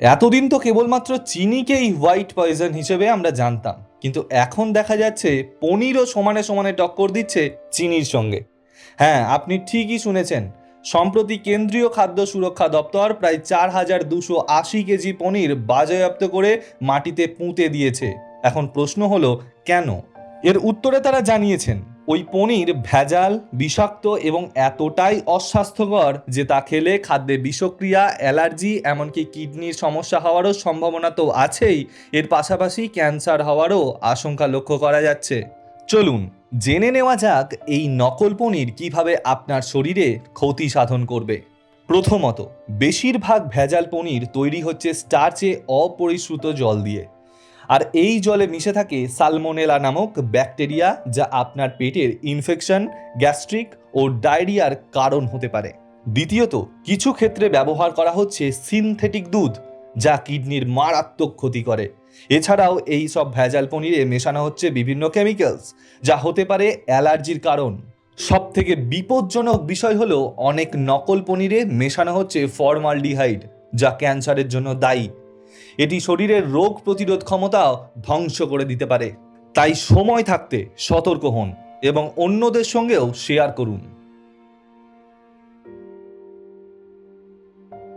এতদিন তো কেবলমাত্র চিনিকেই হোয়াইট পয়জন হিসেবে আমরা জানতাম, কিন্তু এখন দেখা যাচ্ছে পনিরও সমানে সমানে টক্কর দিচ্ছে চিনির সঙ্গে। হ্যাঁ আপনি ঠিকই শুনেছেন, সম্প্রতি কেন্দ্রীয় খাদ্য সুরক্ষা দপ্তর প্রায় চার হাজার দুশো আশি কেজি পনির বাজেয়াপ্ত করে মাটিতে পুঁতে দিয়েছে। এখন প্রশ্ন হলো, কেন? এর উত্তরে তারা জানিয়েছেন ওই পনির ভেজাল, বিষাক্ত এবং এতটাই অস্বাস্থ্যকর যে তা খেলে খাদ্যে বিষক্রিয়া, অ্যালার্জি, এমনকি কিডনির সমস্যা হওয়ারও সম্ভাবনা তো আছেই। এর পাশাপাশি ক্যান্সার হওয়ারও আশঙ্কা লক্ষ্য করা যাচ্ছে। চলুন, জেনে নেওয়া যাক এই নকল পনির কীভাবে আপনার শরীরে ক্ষতি সাধন করবে। প্রথমত, বেশিরভাগ ভেজাল পনির তৈরি হচ্ছে স্টার্চে অপরিশ্রুত জল দিয়ে। আর এই জলে মিশে থাকে সালমোনেলা নামক ব্যাকটেরিয়া যা আপনার পেটের ইনফেকশন গ্যাস্ট্রিক ও ডায়রিয়ার কারণ হতে পারে। দ্বিতীয়ত, কিছু ক্ষেত্রে ব্যবহার করা হচ্ছে সিনথেটিক দুধ যা কিডনির মারাত্মক ক্ষতি করে। এছাড়াও এই সব ভেজাল পনিরে মেশানো হচ্ছে বিভিন্ন কেমিক্যালস যা হতে পারে অ্যালার্জির কারণ। সব থেকে বিপজ্জনক বিষয় হলো অনেক নকল পনিরে মেশানো হচ্ছে ফর্মালডিহাইড যা ক্যান্সারের জন্য দায়ী। এটি শরীরের রোগ প্রতিরোধ ক্ষমতাও ধ্বংস করে দিতে পারে। তাই সময় থাকতে সতর্ক হন এবং অন্যদের সঙ্গেও শেয়ার করুন।